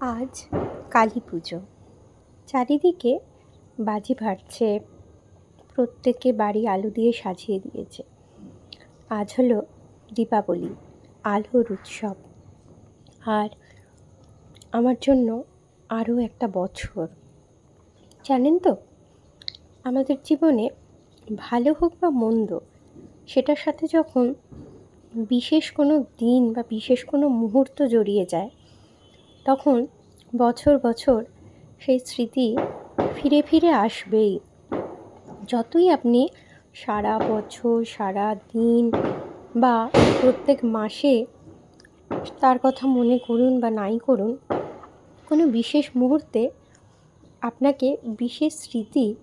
আজ কালী পুজো। চারিদিকে বাজি ফাটছে প্রত্যেকে বাড়ি আলো দিয়ে সাজিয়ে দিয়েছে। আজ হলো দীপাবলি, আলোর উৎসব। আর আমার জন্য আরও একটা বছর। জানেন তো, আমাদের জীবনে ভালো হোক বা মন্দ, সেটার সাথে যখন বিশেষ কোনো দিন বা বিশেষ কোনো মুহূর্ত জড়িয়ে যায় তখন বছর বছর সেই স্মৃতি ফিরে ফিরে আসবেই। যতই আপনি সারা বছর, সারা দিন বা প্রত্যেক মাসে তার কথা মনে করুন বা নাই করুন, কোনো বিশেষ মুহূর্তে আপনাকে বিশেষ স্মৃতি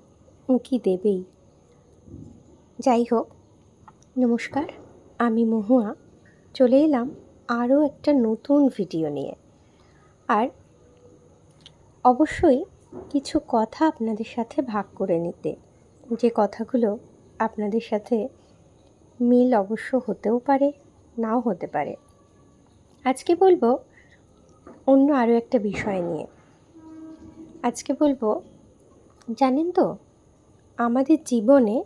উঁকি দেবেই। যাই হোক, নমস্কার, আমি মহুয়া। চলে এলাম আরও একটা নতুন ভিডিও নিয়ে। আর অবশ্যই কিছু কথা আপনাদের সাথে ভাগ করে নিতে। যে কথাগুলো আপনাদের সাথে মিল অবশ্য হতেও পারে, নাও হতে পারে। আজকে বলব অন্য আরও একটা বিষয় নিয়ে। আজকে বলব, জানেন তো, আমাদের জীবনে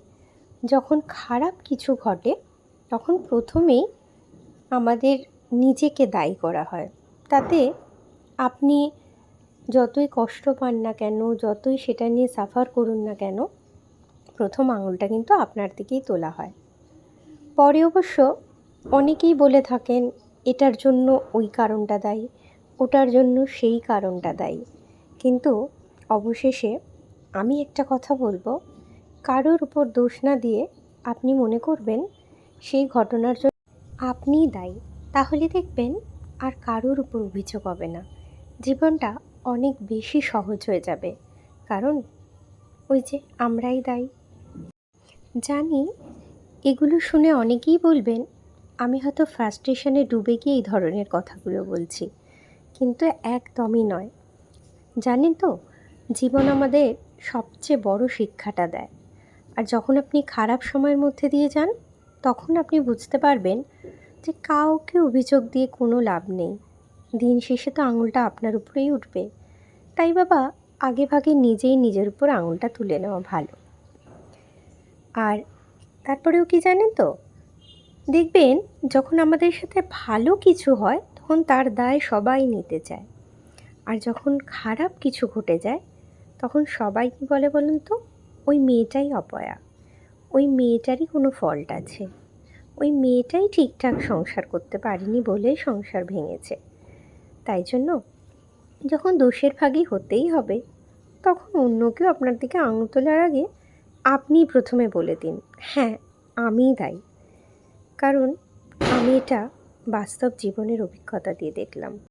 যখন খারাপ কিছু ঘটে, তখন প্রথমেই আমাদের নিজেকে দায়ী করা হয়। তাতে আপনি যতই কষ্ট পান না কেন, যতই সেটা নিয়ে সাফার করুন না কেন, প্রথম আঙুলটা কিন্তু আপনার দিকেই তোলা হয়। পরে অবশ্য অনেকেই বলে থাকেন, এটার জন্য ওই কারণটা দায়ী, ওটার জন্য সেই কারণটা দায়ী। কিন্তু অবশেষে আমি একটা কথা বলব, কারোর উপর দোষ না দিয়ে আপনি মনে করবেন, সেই ঘটনার জন্য আপনিই দায়ী। তাহলে দেখবেন আর কারোর উপর অভিযোগ হবে না। জীবনটা অনেক বেশি সহজ হয়ে যাবে। কারণ ওই যে আমরাই দায়ী। জানি এগুলো শুনে অনেকেই বলবেন, আমি হয়তো ফ্রাস্ট্রেশনে ডুবে গিয়ে এই ধরনের কথাগুলো বলছি। কিন্তু একদমই নয়। জানেন তো, জীবন আমাদের সবচেয়ে বড় শিক্ষাটা দেয়। আর যখন আপনি খারাপ সময়ের মধ্যে দিয়ে যান, তখন আপনি বুঝতে পারবেন যে কাউকে অভিযোগ দিয়ে কোনো লাভ নেই। দিন শেষে তো আঙুলটা আপনার উপরেই উঠবে। তাই বাবা, আগে ভাগে নিজেই নিজের উপর আঙুলটা তুলে নেওয়া ভালো। আর তারপরেও কি জানেন তো? দেখবেন, যখন আমাদের সাথে ভালো কিছু হয়, তখন তার দায় সবাই নিতে চায়। আর যখন খারাপ কিছু ঘটে যায়, তখন সবাই কী বলে বলুন তো? ওই মেয়েটাই অপয়া। ওই মেয়েটারই কোনো ফল্ট আছে। ওই মেয়েটাই ঠিকঠাক সংসার করতে পারেনি বলে সংসার ভেঙেছে। তাই জন্য যখন দোষের ভাগই হতেই হবে, তখন অন্য কেউ আপনার দিকে আঙুল তোলার আগে আপনি প্রথমে বলে দিন হ্যাঁ আমিই দায়ী। কারণ আমি এটা বাস্তব জীবনের অভিজ্ঞতা দিয়ে দেখলাম।